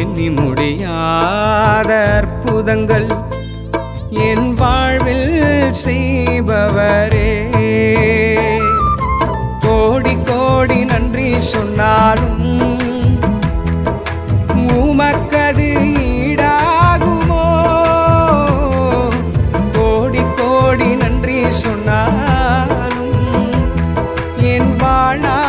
எண்ணி முடியாத அற்புதங்கள் என் வாழ்வில் செய்பவரே. கோடி கோடி நன்றி சொன்னாலும் உமக்கது ஈடாகுமோ? கோடி கோடி நன்றி சொன்னாலும் என் வாழ்நாள்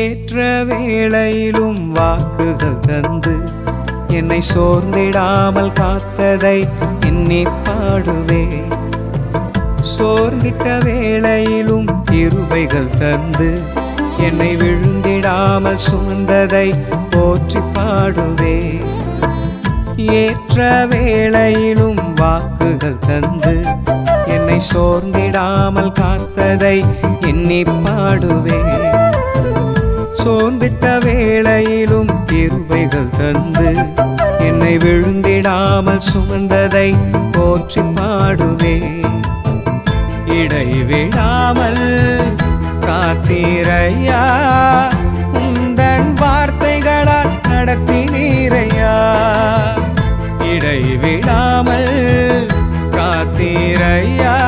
ஏற்ற வேளையிலும் வாக்குகள் தந்து என்னை சோர்ந்திடாமல் காத்ததை எண்ணி பாடுவே. சோர்ந்திட்ட வேளையிலும் கிருபைகள் தந்து என்னை விழுந்திடாமல் சுமந்ததை போற்றி பாடுவே. ஏற்ற வேளையிலும் வாக்குகள் தந்து என்னை சோர்ந்திடாமல் காத்ததை எண்ணி பாடுவே. சோர்ந்திட்ட வேளையிலும் கிருபைகள் தந்து என்னை விழுந்திடாமல் சுமந்ததை போற்றி பாடுவே. இடைவிடாமல் காத்தீரையா? உந்தன் வார்த்தைகளால் நடத்தினீரையா? இடைவிடாமல் காத்தீரையா?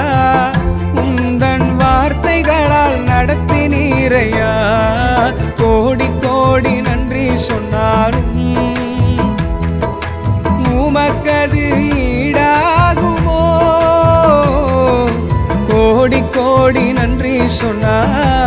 நன்றி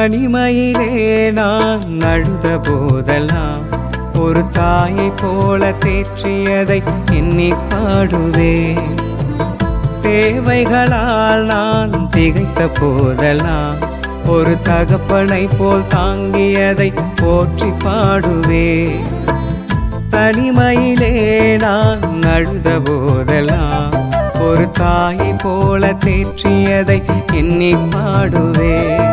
தனிமையிலே நான் அழுத போதெல்லாம் ஒரு தாயை போல தேற்றியதை எண்ணி பாடுவேன். தேவைகளால் நான் திகைத்த போதெல்லாம் ஒரு தகப்பனை போல் தாங்கியதை போற்றி பாடுவேன். தனிமையிலே நான் அழுத போதெல்லாம் ஒரு தாயை போல தேற்றியதை எண்ணி பாடுவேன்.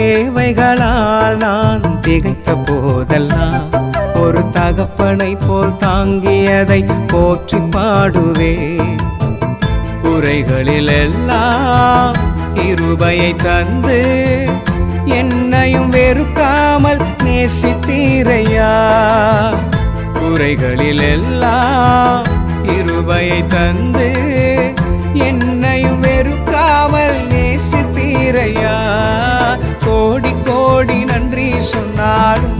தேவைகளால் நான் திகைத்த போதெல்லாம் ஒரு தகப்பனை போல் தாங்கியதை போற்றி பாடுவே குறைகளில் எல்லாம் இருபையை தந்து என்னையும் வெறுக்காமல் நேசித்தீரையா? குறைகளில் எல்லாம் இருபையை தந்து என்னையும் சொன்னாலும்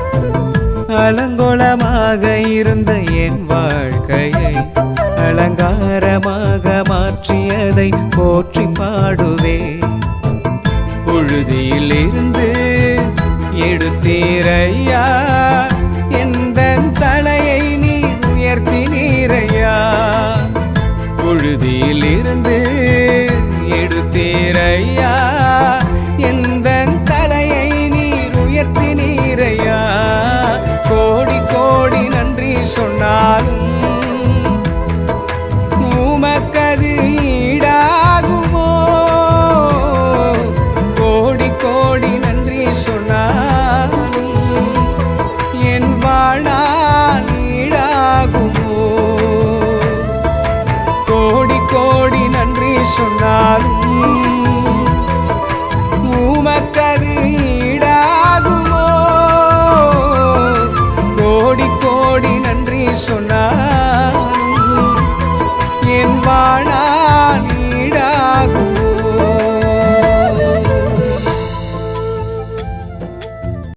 அலங்கோலமாக இருந்த என் வாழ்க்கையை அலங்காரமாக மாற்றியதை போற்றி பாடுவே. பொழுதியில் இருந்து எடுத்தீரையா நன்றி